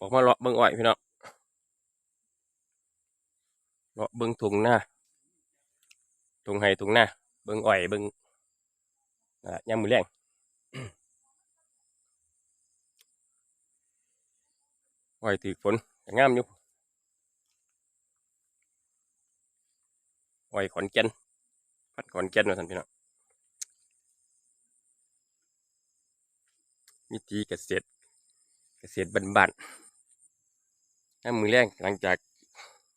ออกมาเลาะเบิ่งอ้อยพี่น้องเลาะเบิ่งถุงหน้าถุงไห้ถุงหน้าเบิ่งอ้อยเบิ่งอ่ามือแรงอ้อยถือฝนงามอยู่อ้อยขอนแก่นพัดขอนแก่นว่าท่านพี่น้องวิธีเกษตรเกษตรบ้านๆ น้ำมือแรงหลังจาก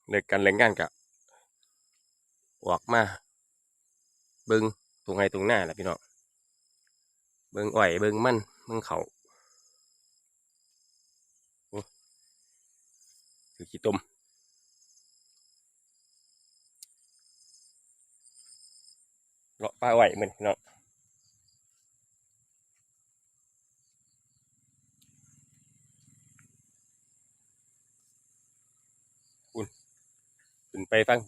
เลิกการเล่นงานกับออกมา เบิงตรงไห้ตรงหน้าแหละพี่น้องเบิงอ้อยเบิงมันเบิงเขาโอ้ถือขี้ต้มเลาะปลาอ้อยเหมือนพี่น้อง นไปฟัง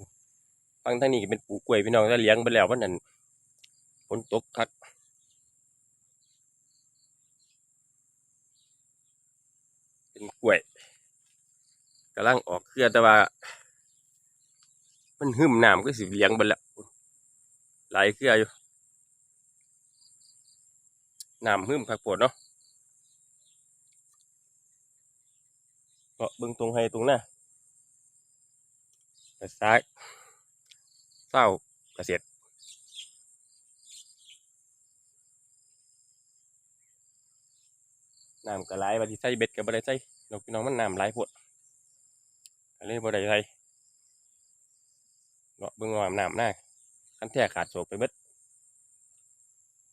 ฟังทางนี้เป็นปลูกกล้วยพี่น้องถ้าเลี้ยงไปแล้ววันนั้นฝนตกคักเป็นกล้วยกำลังออกเครือแต่ว่า มันหึมน้ำก็สิเลี้ยงไปแล้วหลายเครืออยู่น้ำหึมคักปวดเนาะก็เบิ่งตรงให้ตรงหน้า ภาษาเศร้าเกษตรน้ำก็ไหลบาที่ใส่เบ็ดกับบ่ได้ใส่นกพี่น้องมันน้ำไหลพวดเลยบ่ได้ใส่เนาะเบิ่งว่าน้ำหน้าคันแท้ขาดโศกไปเบิด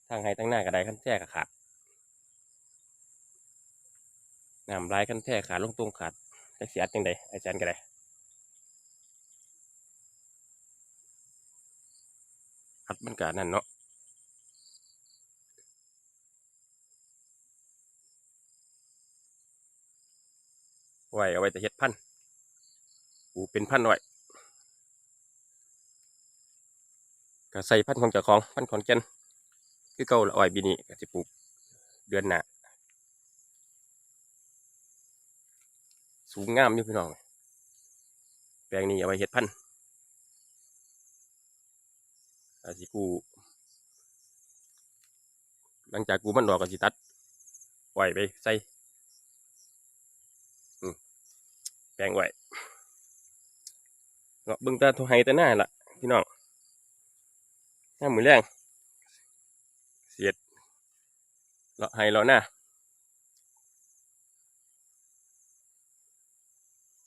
ทางให้ทางหน้าก็ได้คันแท้ก็ขาดน้ำไหลายคันแท้ขาดลงตรงขาดจักสิอัดจังไดอาจารย์ก็ได้ อัดมันกานั่นเนาะไว้เอาไว้แต่เฮ็ดพันธุ์ปลูกเป็นพันธุ์ไว้ก็ใส่พันธุ์ของเจ้าของพันธุ์ขอนแก่นคือเก่าละอ้อยปีนี้ก็สิปลูกเดือนหน้าสูงงามอยู่พี่น้อง แปลงนี้เอาไว้เฮ็ดพันธุ์ อาสิกูหลังจากกูมันออกก็สิตัดปล่อยไปใส่แปลงไหวเนาะเบิ่งตาทุไฮแต่หน้าล่ะพี่น้องหน้ามือแรงเสียดเลาะไฮเลาะหน้า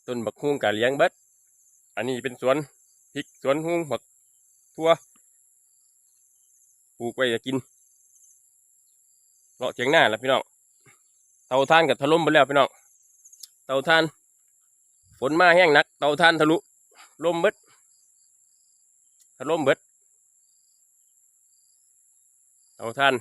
ต้นบักฮุ้งกะเลี้ยงเบิด อันนี้เป็นสวนพริกสวนฮุ้งบักทั่ว ปลูกไว้จะกินเลาะเถียงหน้าแล้วพี่น้องเตาท่านกับทะลุมไปแล้วพี่น้องเตาท่าน ฝนมาแห้งหนัก เตาท่านทะลุลมเบิดทะลุมเบิดเตาท่าน